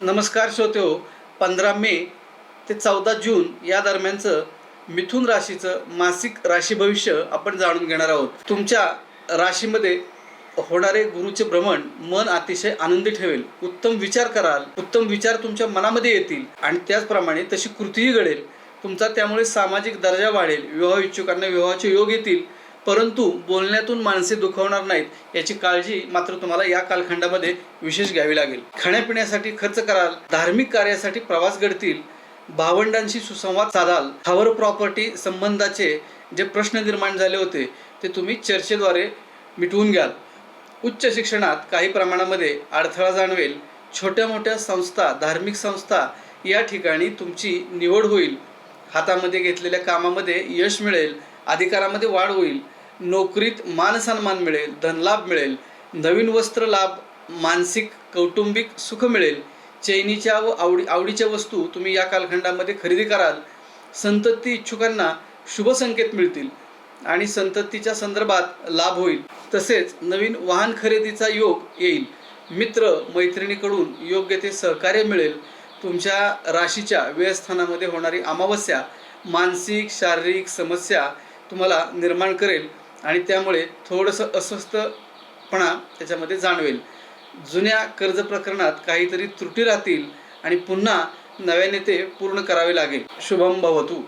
नमस्कार श्रोते हो पंधरा मे ते चौदा जून या दरम्यानचं मिथुन राशीचं मासिक राशी भविष्य आपण जाणून घेणार आहोत. तुमच्या राशीमध्ये होणारे गुरुचे भ्रमण मन अतिशय आनंदी ठेवेल. उत्तम विचार कराल उत्तम विचार तुमच्या मनामध्ये येतील आणि त्याचप्रमाणे तशी कृतीही घडेल. तुमचा त्यामुळे सामाजिक दर्जा वाढेल विवाह इच्छुकांना विवाहाचे योग येतील परंतु बोलण्यातून माणसे दुखवणार नाहीत याची काळजी मात्र तुम्हाला या कालखंडामध्ये विशेष घ्यावी लागेल. खाण्यापिण्यासाठी खर्च कराल धार्मिक कार्यासाठी प्रवास घडतील भावंडांशी सुसंवाद साधाल हावर प्रॉपर्टी संबंधाचे जे प्रश्न निर्माण झाले होते ते तुम्ही चर्चेद्वारे मिटवून घ्याल. उच्च शिक्षणात काही प्रमाणामध्ये अडथळा जाणवेल. छोट्या मोठ्या संस्था धार्मिक संस्था या ठिकाणी तुमची निवड होईल. हातामध्ये घेतलेल्या कामामध्ये यश मिळेल अधिकारामध्ये वाढ होईल. नोकरीत मान सन्मान मिळेल धनलाभ मिळेल नवीन वस्त्र लाभ मानसिक कौटुंबिक सुख मिळेल. चैनीच्या व आवडी आवडीच्या वस्तू तुम्ही या कालखंडामध्ये खरेदी कराल. संतती इच्छुकांना शुभ संकेत मिळतील आणि संततीच्या संदर्भात लाभ होईल. तसेच नवीन वाहन खरेदीचा योग येईल. मित्र मैत्रिणीकडून योग्य ते सहकार्य मिळेल. तुमच्या राशीच्या व्ययस्थानामध्ये होणारी अमावस्या मानसिक शारीरिक समस्या तुम्हाला निर्माण करेल. आणि त्यामुळे थोडंसं अस्वस्थपणा त्याच्यामध्ये जाणवेल. जुन्या कर्ज प्रकरणात काहीतरी त्रुटी राहतील आणि पुन्हा नव्याने ते पूर्ण करावे लागेल. शुभम भवतू.